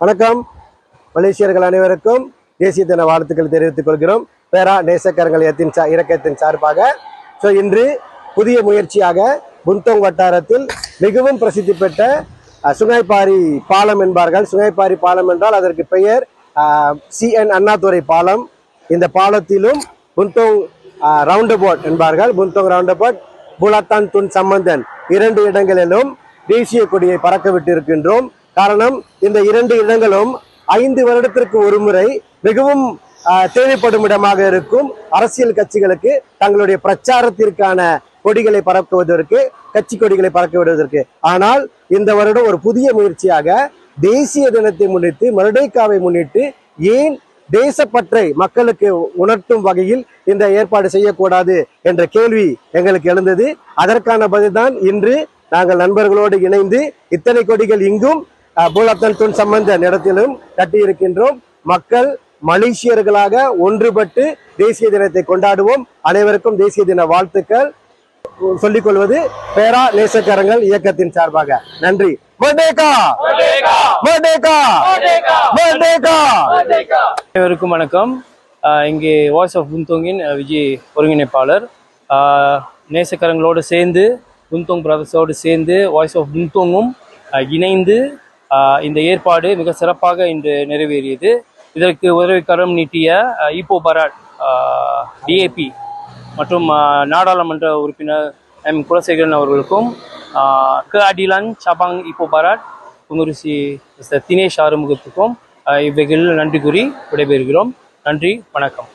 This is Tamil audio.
வணக்கம். மலேசியர்கள் அனைவருக்கும் தேசிய தின வாழ்த்துக்கள் தெரிவித்துக் கொள்கிறோம். பேரா நேசக்கரங்கள் இயக்கத்தின் சா இறக்கத்தின் சார்பாக. ஸோ இன்று புதிய முயற்சியாக புந்தோங் வட்டாரத்தில் மிகவும் பிரசித்தி பெற்ற அஹ், சுங்கைப்பாரி பாலம் என்பார்கள். சுங்கைப்பாரி பாலம் என்றால் அதற்கு பெயர் சிஎன் அண்ணாதுரை பாலம். இந்த பாலத்திலும் புந்தோங் ரவுண்ட் அபவுட் என்பார்கள். புந்தோங் ரவுண்ட் அபவுட் புலத்தான் துன் சம்பந்தன் இரண்டு இடங்களிலும் தேசிய கொடியை பறக்க விட்டிருக்கின்றோம் காரணம் இந்த இரண்டு இடங்களும் ஐந்து வருடத்திற்கு ஒரு முறை மிகவும் ஆஹ், தேவைப்படும் இடமாக இருக்கும். அரசியல் கட்சிகளுக்கு தங்களுடைய பிரச்சாரத்திற்கான கொடிகளை பறக்குவதற்கு கட்சி கொடிகளை பறக்க விடுவதற்கு ஆனால் இந்த வருடம் ஒரு புதிய முயற்சியாக தேசிய தினத்தை முன்னிட்டு மருடைக்காவை முன்னிட்டு ஏன் தேசப்பற்றை மக்களுக்கு உணர்த்தும் வகையில் இந்த ஏற்பாடு செய்யக்கூடாது என்ற கேள்வி எங்களுக்கு எழுந்தது. அதற்கான பதில்தான் இன்று நாங்கள் நண்பர்களோடு இணைந்து இத்தனை கொடிகள் இங்கும் பூலத்தன் துன் சம்பந்த இடத்திலும் கட்டியிருக்கின்றோம். மக்கள் மலேசியர்களாக ஒன்றுபட்டு தேசிய தினத்தை கொண்டாடுவோம். அனைவருக்கும் தேசிய தின வாழ்த்துக்கள். சொல்லிக் கொள்வது பேரா நேசக்கரங்கள் இயக்கத்தின் சார்பாக. நன்றி. அனைவருக்கும் வணக்கம். இங்கே வாய்ஸ் ஆஃப் புந்தோங்கின் விஜய் ஒருங்கிணைப்பாளர். நேசக்கரங்களோடு சேர்ந்து புந்தோங் பிரதர்ஸோடு சேர்ந்து வாய்ஸ் ஆஃப் புந்தோங்கும் இணைந்து இந்த ஏற்பாடு மிக சிறப்பாக இன்று நிறைவேறியது. இதற்கு உதவிக்கரம் நீட்டிய ஆஹ், ஈப்போ பராட் டிஏபி மற்றும் நாடாளுமன்ற உறுப்பினர் எம். குலசேகரன் அவர்களுக்கும் க. அடிலான் சபாங் இப்போ பராட் குங்குரிசி தினேஷ் ஆறுமுகத்துக்கும் இவ்வகையில் நன்றி கூறி விடைபெறுகிறோம். நன்றி வணக்கம்.